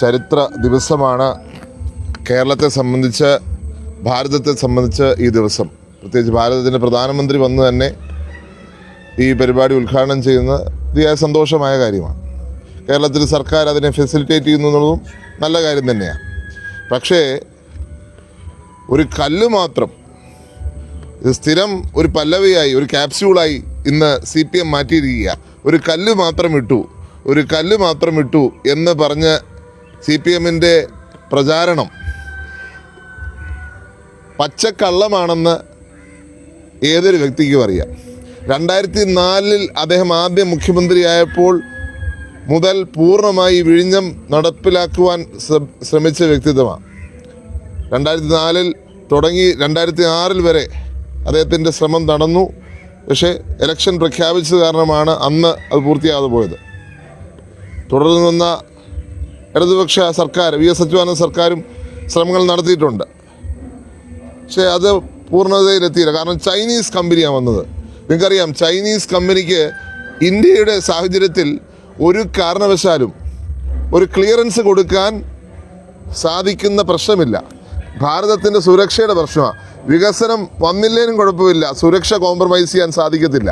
ചരിത്ര ദിവസമാണ് കേരളത്തെ സംബന്ധിച്ച് ഭാരതത്തെ സംബന്ധിച്ച് ഈ ദിവസം. പ്രത്യേകിച്ച് ഭാരതത്തിന്റെ പ്രധാനമന്ത്രി വന്ന് തന്നെ ഈ പരിപാടി ഉദ്ഘാടനം ചെയ്യുന്നത് ഇതിയായ സന്തോഷമായ കാര്യമാണ്. കേരളത്തിൽ സർക്കാർ അതിനെ ഫെസിലിറ്റേറ്റ് ചെയ്യുന്നു എന്നുള്ളതും നല്ല കാര്യം തന്നെയാണ്. പക്ഷേ ഒരു കല്ല് മാത്രം ഇത് സ്ഥിരം ഒരു പല്ലവിയായി ഒരു ക്യാപ്സ്യൂളായി ഇന്ന് സി പി എം മാറ്റിയിരിക്കുക ഒരു കല്ല് മാത്രം ഇട്ടു ഒരു കല്ല് മാത്രം ഇട്ടു എന്ന് പറഞ്ഞ് സി പി എമ്മിന്റെ പ്രചാരണം പച്ചക്കള്ളമാണെന്ന് ഏതൊരു വ്യക്തിക്കും അറിയാം. രണ്ടായിരത്തി നാലിൽ അദ്ദേഹം ആദ്യം മുഖ്യമന്ത്രിയായപ്പോൾ മുതൽ പൂർണമായി വിഴിഞ്ഞം നടപ്പിലാക്കുവാൻ ശ്രമിച്ച വ്യക്തിത്വമാണ്. രണ്ടായിരത്തി നാലിൽ തുടങ്ങി രണ്ടായിരത്തി ആറിൽ വരെ അദ്ദേഹത്തിന്റെ ശ്രമം നടന്നു. പക്ഷേ ഇലക്ഷൻ പ്രഖ്യാപിച്ചത് കാരണമാണ് അന്ന് അത് പൂർത്തിയാകാതെ പോയത്. തുടർന്ന് വന്ന ഇടതുപക്ഷ സർക്കാർ വി എസ് അച്യുതാനന്ദ സർക്കാരും ശ്രമങ്ങൾ നടത്തിയിട്ടുണ്ട്. പക്ഷേ അത് പൂർണതയിലെത്തിയില്ല. കാരണം ചൈനീസ് കമ്പനിയാണ് വന്നത്. നിങ്ങൾക്കറിയാം ചൈനീസ് കമ്പനിക്ക് ഇന്ത്യയുടെ സാഹചര്യത്തിൽ ഒരു കാരണവശാലും ഒരു ക്ലിയറൻസ് കൊടുക്കാൻ സാധിക്കുന്ന പ്രശ്നമില്ല. ഭാരതത്തിന്റെ സുരക്ഷയുടെ പ്രശ്നമാണ്. വികസനം വന്നില്ലേനും കുഴപ്പമില്ല. സുരക്ഷ കോംപ്രമൈസ് ചെയ്യാൻ സാധിക്കത്തില്ല.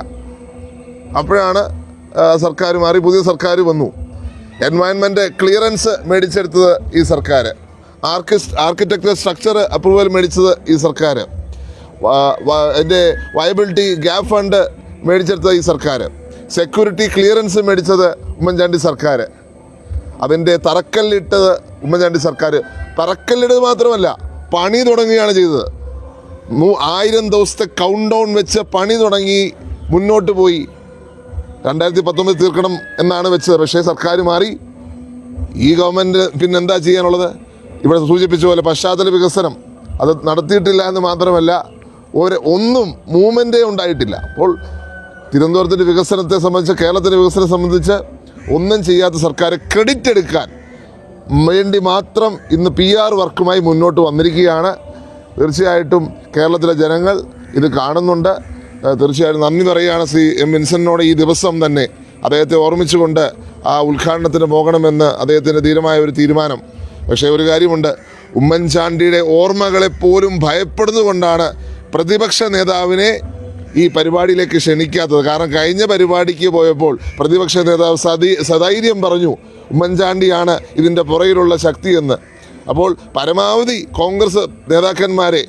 അപ്പോഴാണ് സർക്കാർ മാറി പുതിയ സർക്കാർ വന്നു. എൻവയൺമെന്റ് ക്ലിയറൻസ് മേടിച്ചെടുത്തത് ഈ സർക്കാർ ആർക്കിസ്റ്റ് ആർക്കിടെക്ചർ സ്ട്രക്ചർ അപ്രൂവൽ മേടിച്ചത് ഈ സർക്കാർ എന്റെ വയബിലിറ്റി ഗ്യാപ് ഫണ്ട് മേടിച്ചെടുത്തത് ഈ സർക്കാർ സെക്യൂരിറ്റി ക്ലിയറൻസ് മേടിച്ചത് ഉമ്മൻചാണ്ടി സർക്കാർ അതിന്റെ തറക്കല്ലിട്ടത് ഉമ്മൻചാണ്ടി സർക്കാർ തറക്കല്ലിടത് മാത്രമല്ല പണി തുടങ്ങുകയാണ് ചെയ്തത്. ആയിരം ദിവസത്തെ കൗണ്ട് ഡൗൺ വെച്ച് പണി തുടങ്ങി മുന്നോട്ട് പോയി. രണ്ടായിരത്തി പത്തൊമ്പത് തീർക്കണം എന്നാണ് വെച്ചത്. പക്ഷേ സർക്കാർ മാറി. ഈ ഗവൺമെന്റ് പിന്നെ എന്താ ചെയ്യാനുള്ളത്? ഇവിടെ സൂചിപ്പിച്ച പോലെ പശ്ചാത്തല വികസനം അത് നടത്തിയിട്ടില്ല എന്ന് മാത്രമല്ല ഒരു ഒന്നും മൂവ്മെന്റേ ഉണ്ടായിട്ടില്ല. അപ്പോൾ തിരുവനന്തപുരത്തിന്റെ വികസനത്തെ സംബന്ധിച്ച് കേരളത്തിന്റെ വികസനം സംബന്ധിച്ച് ഒന്നും ചെയ്യാത്ത സർക്കാർ ക്രെഡിറ്റ് എടുക്കാൻ വേണ്ടി മാത്രം ഇന്ന് പി ആർ വർക്കുമായി മുന്നോട്ട് വന്നിരിക്കുകയാണ്. തീർച്ചയായിട്ടും കേരളത്തിലെ ജനങ്ങൾ ഇത് കാണുന്നുണ്ട്. ഏഹ് തീർച്ചയായിട്ടും നന്ദി പറയുകയാണ് ശ്രീ എം വിൻസെന്റിനോട് ഈ ദിവസം തന്നെ അദ്ദേഹത്തെ ഓർമ്മിച്ചുകൊണ്ട് ആ ഉദ്ഘാടനത്തിന് പോകണമെന്ന് അദ്ദേഹത്തിന്റെ ധീരമായ ഒരു തീരുമാനം. പക്ഷേ ഒരു കാര്യമുണ്ട് ഉമ്മൻചാണ്ടിയുടെ ഓർമ്മകളെ പോലും ഭയപ്പെടുന്നുകൊണ്ടാണ് പ്രതിപക്ഷ നേതാവിനെ ഈ പരിപാടിയിലേക്ക് ക്ഷണിക്കാത്തത്. കാരണം കഴിഞ്ഞ പരിപാടിക്ക് പോയപ്പോൾ പ്രതിപക്ഷ നേതാവ് സതി സധൈര്യം പറഞ്ഞു ഉമ്മൻചാണ്ടിയാണ് ഇതിന്റെ പുറകിലുള്ള ശക്തിയെന്ന്. അപ്പോൾ പരമാവധി കോൺഗ്രസ് നേതാക്കന്മാരെ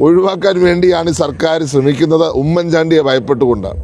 ഒഴിവാക്കാൻ വേണ്ടിയാണ് സർക്കാർ ശ്രമിക്കുന്നത്. ഉമ്മൻചാണ്ടിയെ ഭയപ്പെട്ടുകൊണ്ടാണ്.